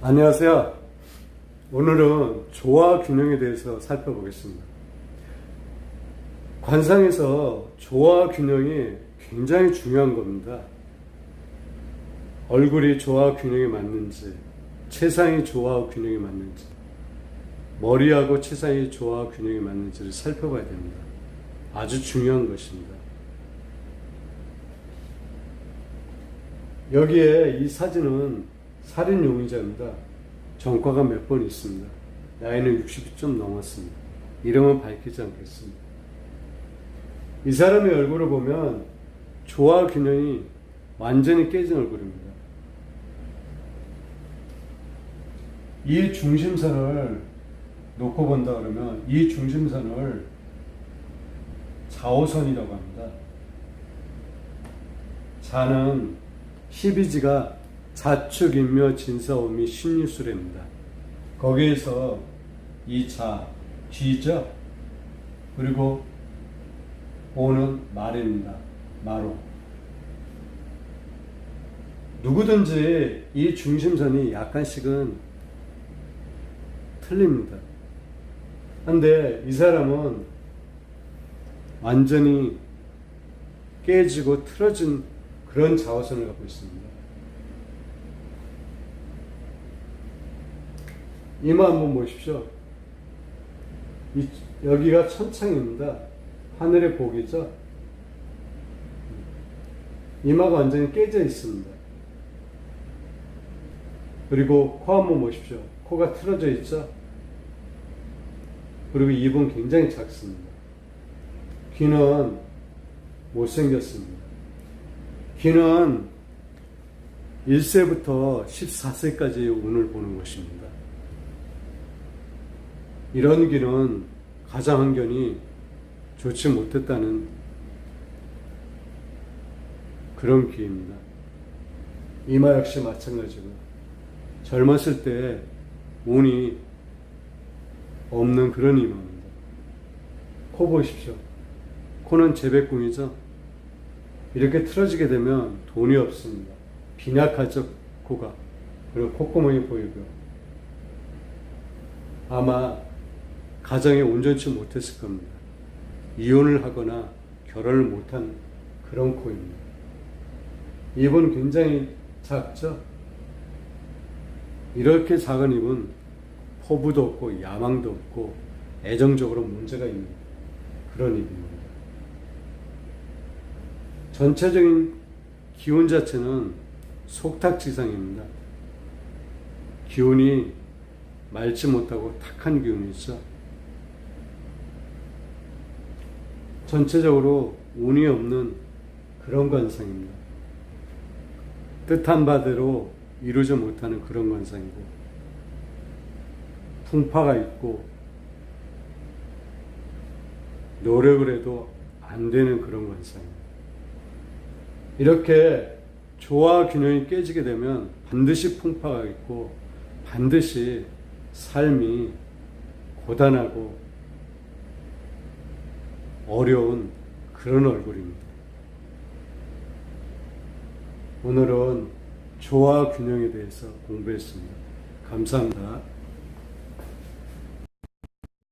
안녕하세요. 오늘은 조화 균형에 대해서 살펴보겠습니다. 관상에서 조화 균형이 굉장히 중요한 겁니다. 얼굴이 조화 균형에 맞는지, 체상이 조화 균형에 맞는지, 머리하고 체상이 조화 균형에 맞는지를 살펴봐야 됩니다. 아주 중요한 것입니다. 여기에 이 사진은 살인 용의자입니다. 전과가 몇 번 있습니다. 나이는 60이 좀 넘었습니다. 이름은 밝히지 않겠습니다. 이 사람의 얼굴을 보면 조화 균형이 완전히 깨진 얼굴입니다. 이 중심선을 놓고 본다 그러면 이 중심선을 좌우선이라고 합니다. 자는 12지가 자축, 인묘, 진사, 오미, 신유술입니다. 거기에서 이 자, 쥐죠? 그리고 오는 말입니다. 마로. 누구든지 이 중심선이 약간씩은 틀립니다. 근데 이 사람은 완전히 깨지고 틀어진 그런 자화선을 갖고 있습니다. 이마 한번 보십시오. 이, 여기가 천창입니다. 하늘의 복이죠. 이마가 완전히 깨져 있습니다. 그리고 코 한번 보십시오. 코가 틀어져 있죠. 그리고 입은 굉장히 작습니다. 귀는 못생겼습니다. 귀는 1세부터 14세까지의 운을 보는 것입니다. 이런 귀는 가장 환경이 좋지 못했다는 그런 귀입니다. 이마 역시 마찬가지고 젊었을 때 운이 없는 그런 이마입니다. 코 보십시오. 코는 재배궁이죠. 이렇게 틀어지게 되면 돈이 없습니다. 빈약하죠, 코가. 그리고 콧구멍이 보이고요. 아마 가정에 온전치 못했을 겁니다. 이혼을 하거나 결혼을 못한 그런 코입니다. 입은 굉장히 작죠? 이렇게 작은 입은 포부도 없고 야망도 없고 애정적으로 문제가 있는 그런 입입니다. 전체적인 기운 자체는 속탁지상입니다. 기운이 맑지 못하고 탁한 기운이 있죠. 전체적으로 운이 없는 그런 관상입니다. 뜻한 바대로 이루지 못하는 그런 관상이고, 풍파가 있고, 노력을 해도 안 되는 그런 관상입니다. 이렇게 조화 균형이 깨지게 되면 반드시 풍파가 있고, 반드시 삶이 고단하고 어려운 그런 얼굴입니다. 오늘은 조화 균형에 대해서 공부했습니다. 감사합니다.